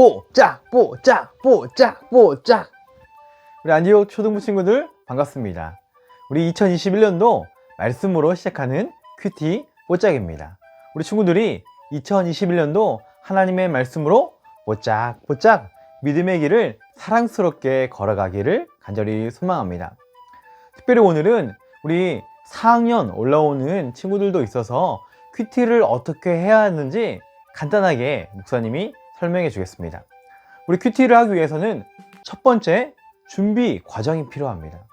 뽀짝 뽀짝 뽀짝 뽀짝 우리 안디오 초등부 친구들 반갑습니다. 우리 2021년도 말씀으로 시작하는 큐티 뽀짝입니다. 우리 친구들이 2021년도 하나님의 말씀으로 뽀짝 뽀짝 믿음의 길을 사랑스럽게 걸어가기를 간절히 소망합니다. 특별히 오늘은 우리 4학년 올라오는 친구들도 있어서 큐티를 어떻게 해야 하는지 간단하게 목사님이 설명해 주겠습니다. 우리 큐티를 하기 위해서는 첫 번째 준비 과정이 필요합니다.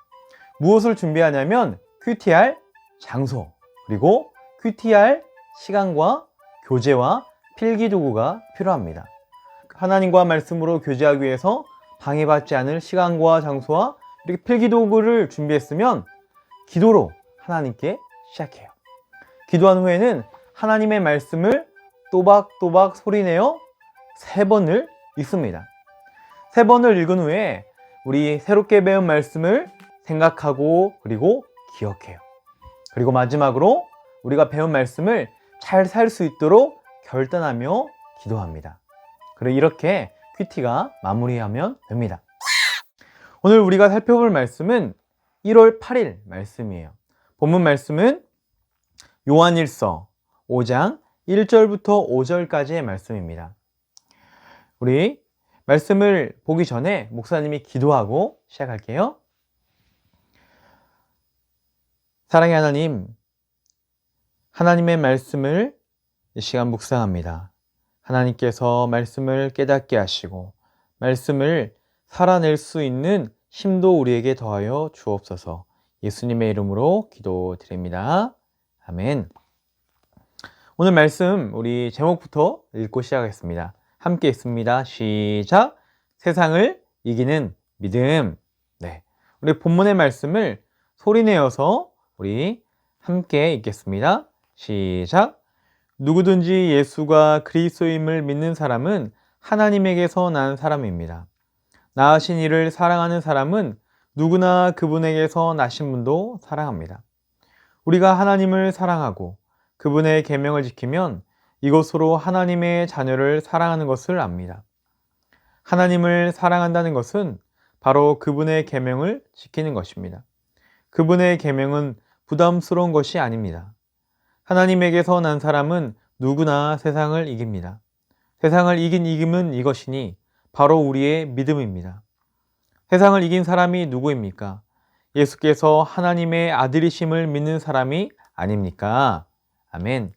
무엇을 준비하냐면 큐티할 장소, 그리고 큐티할 시간과 교재와 필기 도구가 필요합니다. 하나님과 말씀으로 교제하기 위해서 방해받지 않을 시간과 장소와 이렇게 필기 도구를 준비했으면 기도로 하나님께 시작해요. 기도한 후에는 하나님의 말씀을 또박또박 소리내어 세 번을 읽습니다. 세 번을 읽은 후에 우리 새롭게 배운 말씀을 생각하고 그리고 기억해요. 그리고 마지막으로 우리가 배운 말씀을 잘 살 수 있도록 결단하며 기도합니다. 그리고 이렇게 큐티가 마무리하면 됩니다. 오늘 우리가 살펴볼 말씀은 1월 8일 말씀이에요. 본문 말씀은 요한일서 5장 1절부터 5절까지의 말씀입니다. 우리 말씀을 보기 전에 목사님이 기도하고 시작할게요. 사랑의 하나님, 하나님의 말씀을 이 시간 묵상합니다. 하나님께서 말씀을 깨닫게 하시고 말씀을 살아낼 수 있는 힘도 우리에게 더하여 주옵소서. 예수님의 이름으로 기도드립니다. 아멘. 오늘 말씀 우리 제목부터 읽고 시작하겠습니다. 함께 읽습니다. 시작. 세상을 이기는 믿음. 네. 우리 본문의 말씀을 소리내어서 우리 함께 읽겠습니다. 시작. 누구든지 예수가 그리스도임을 믿는 사람은 하나님에게서 난 사람입니다. 나으신 이를 사랑하는 사람은 누구나 그분에게서 나신 분도 사랑합니다. 우리가 하나님을 사랑하고 그분의 계명을 지키면 이것으로 하나님의 자녀를 사랑하는 것을 압니다. 하나님을 사랑한다는 것은 바로 그분의 계명을 지키는 것입니다. 그분의 계명은 부담스러운 것이 아닙니다. 하나님에게서 난 사람은 누구나 세상을 이깁니다. 세상을 이긴 이김은 이것이니 바로 우리의 믿음입니다. 세상을 이긴 사람이 누구입니까? 예수께서 하나님의 아들이심을 믿는 사람이 아닙니까? 아멘.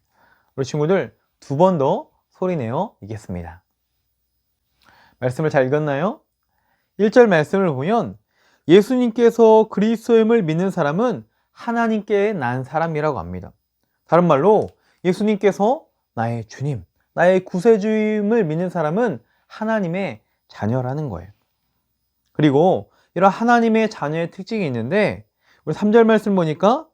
우리 친구들 두 번 더 소리내어 읽겠습니다. 말씀을 잘 읽었나요? 1절 말씀을 보면 예수님께서 그리스도임을 믿는 사람은 하나님께 난 사람이라고 합니다. 다른 말로 예수님께서 나의 주님, 나의 구세주임을 믿는 사람은 하나님의 자녀라는 거예요. 그리고 이런 하나님의 자녀의 특징이 있는데 우리 3절 말씀 보니까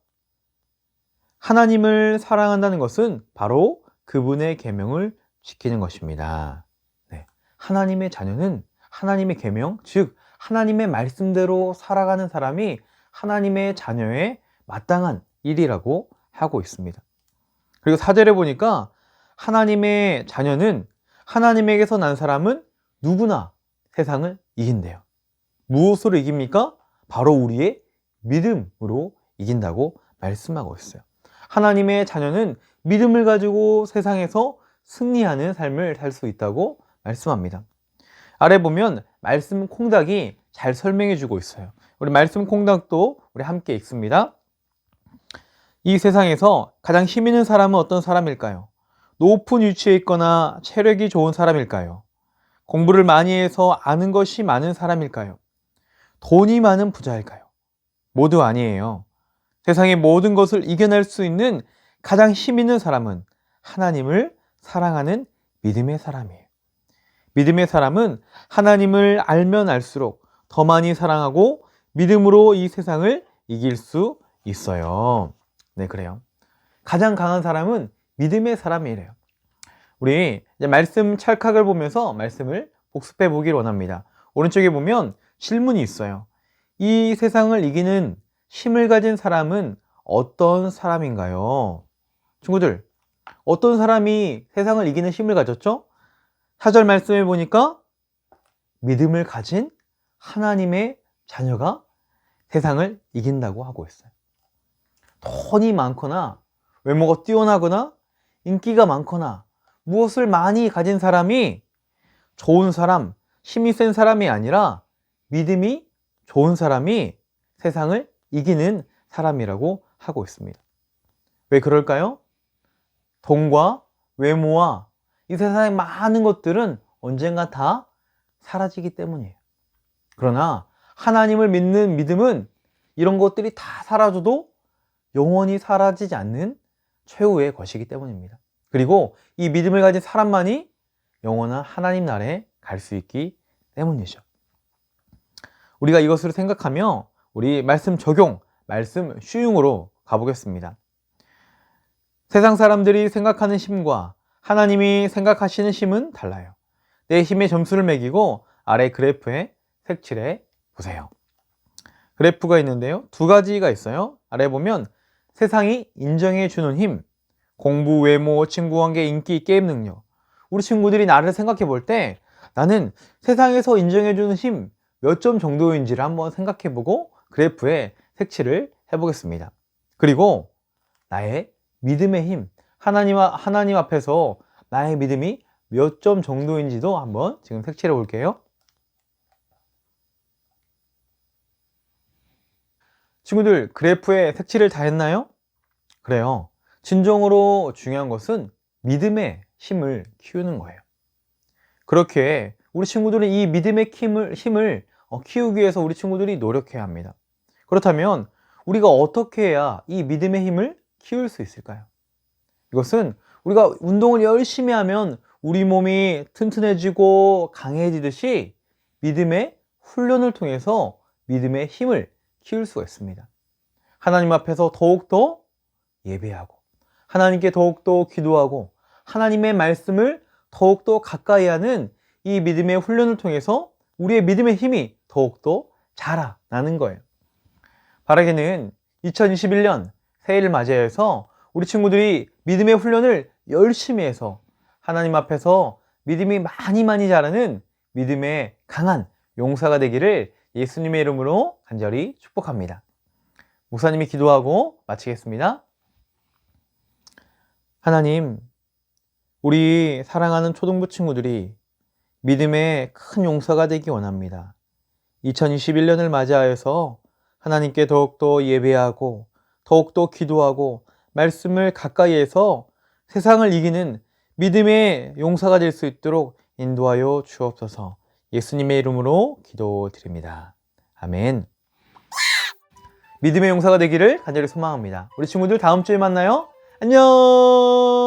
하나님을 사랑한다는 것은 바로 그분의 계명을 지키는 것입니다. 네. 하나님의 자녀는 하나님의 계명, 즉 하나님의 말씀대로 살아가는 사람이 하나님의 자녀의 마땅한 일이라고 하고 있습니다. 그리고 4절에 보니까 하나님의 자녀는 하나님에게서 난 사람은 누구나 세상을 이긴대요. 무엇으로 이깁니까? 바로 우리의 믿음으로 이긴다고 말씀하고 있어요. 하나님의 자녀는 믿음을 가지고 세상에서 승리하는 삶을 살 수 있다고 말씀합니다. 아래 보면 말씀 콩닥이 잘 설명해 주고 있어요. 우리 말씀 콩닥도 우리 함께 읽습니다. 이 세상에서 가장 힘 있는 사람은 어떤 사람일까요? 높은 위치에 있거나 체력이 좋은 사람일까요? 공부를 많이 해서 아는 것이 많은 사람일까요? 돈이 많은 부자일까요? 모두 아니에요. 세상의 모든 것을 이겨낼 수 있는 가장 힘 있는 사람은 하나님을 사랑하는 믿음의 사람이에요. 믿음의 사람은 하나님을 알면 알수록 더 많이 사랑하고 믿음으로 이 세상을 이길 수 있어요. 네, 그래요. 가장 강한 사람은 믿음의 사람이래요. 우리 말씀 찰칵을 보면서 말씀을 복습해 보길 원합니다. 오른쪽에 보면 질문이 있어요. 이 세상을 이기는 힘을 가진 사람은 어떤 사람인가요? 친구들, 어떤 사람이 세상을 이기는 힘을 가졌죠? 사절 말씀해 보니까 믿음을 가진 하나님의 자녀가 세상을 이긴다고 하고 있어요. 돈이 많거나 외모가 뛰어나거나 인기가 많거나 무엇을 많이 가진 사람이 좋은 사람, 힘이 센 사람이 아니라 믿음이 좋은 사람이 세상을 이기는 사람이라고 하고 있습니다. 왜 그럴까요? 돈과 외모와 이 세상의 많은 것들은 언젠가 다 사라지기 때문이에요. 그러나 하나님을 믿는 믿음은 이런 것들이 다 사라져도 영원히 사라지지 않는 최후의 것이기 때문입니다. 그리고 이 믿음을 가진 사람만이 영원한 하나님 나라에 갈 수 있기 때문이죠. 우리가 이것을 생각하며 우리 말씀 적용, 말씀 쉬용으로 가보겠습니다. 세상 사람들이 생각하는 힘과 하나님이 생각하시는 힘은 달라요. 내 힘의 점수를 매기고 아래 그래프에 색칠해 보세요. 그래프가 있는데요. 두 가지가 있어요. 아래 보면 세상이 인정해 주는 힘, 공부, 외모, 친구 관계, 인기, 게임 능력. 우리 친구들이 나를 생각해 볼 때 나는 세상에서 인정해 주는 힘 몇 점 정도인지를 한번 생각해 보고 그래프에 색칠을 해 보겠습니다. 그리고 나의 믿음의 힘, 하나님, 하나님 앞에서 나의 믿음이 몇 점 정도인지도 한번 지금 색칠해 볼게요. 친구들, 그래프에 색칠을 다 했나요? 그래요. 진정으로 중요한 것은 믿음의 힘을 키우는 거예요. 그렇게 우리 친구들은 이 믿음의 힘을, 힘을 어, 키우기 위해서 우리 친구들이 노력해야 합니다. 그렇다면 우리가 어떻게 해야 이 믿음의 힘을 키울 수 있을까요? 이것은 우리가 운동을 열심히 하면 우리 몸이 튼튼해지고 강해지듯이 믿음의 훈련을 통해서 믿음의 힘을 키울 수가 있습니다. 하나님 앞에서 더욱더 예배하고 하나님께 더욱더 기도하고 하나님의 말씀을 더욱더 가까이 하는 이 믿음의 훈련을 통해서 우리의 믿음의 힘이 더욱더 자라나는 거예요. 바라기는 2021년 새해를 맞이해서 우리 친구들이 믿음의 훈련을 열심히 해서 하나님 앞에서 믿음이 많이 많이 자라는 믿음의 강한 용사가 되기를 예수님의 이름으로 간절히 축복합니다. 목사님이 기도하고 마치겠습니다. 하나님, 우리 사랑하는 초등부 친구들이 믿음의 큰 용사가 되기 원합니다. 2021년을 맞이하여서 하나님께 더욱더 예배하고 더욱더 기도하고 말씀을 가까이 해서 세상을 이기는 믿음의 용사가 될 수 있도록 인도하여 주옵소서 예수님의 이름으로 기도드립니다. 아멘. 믿음의 용사가 되기를 간절히 소망합니다. 우리 친구들 다음 주에 만나요. 안녕!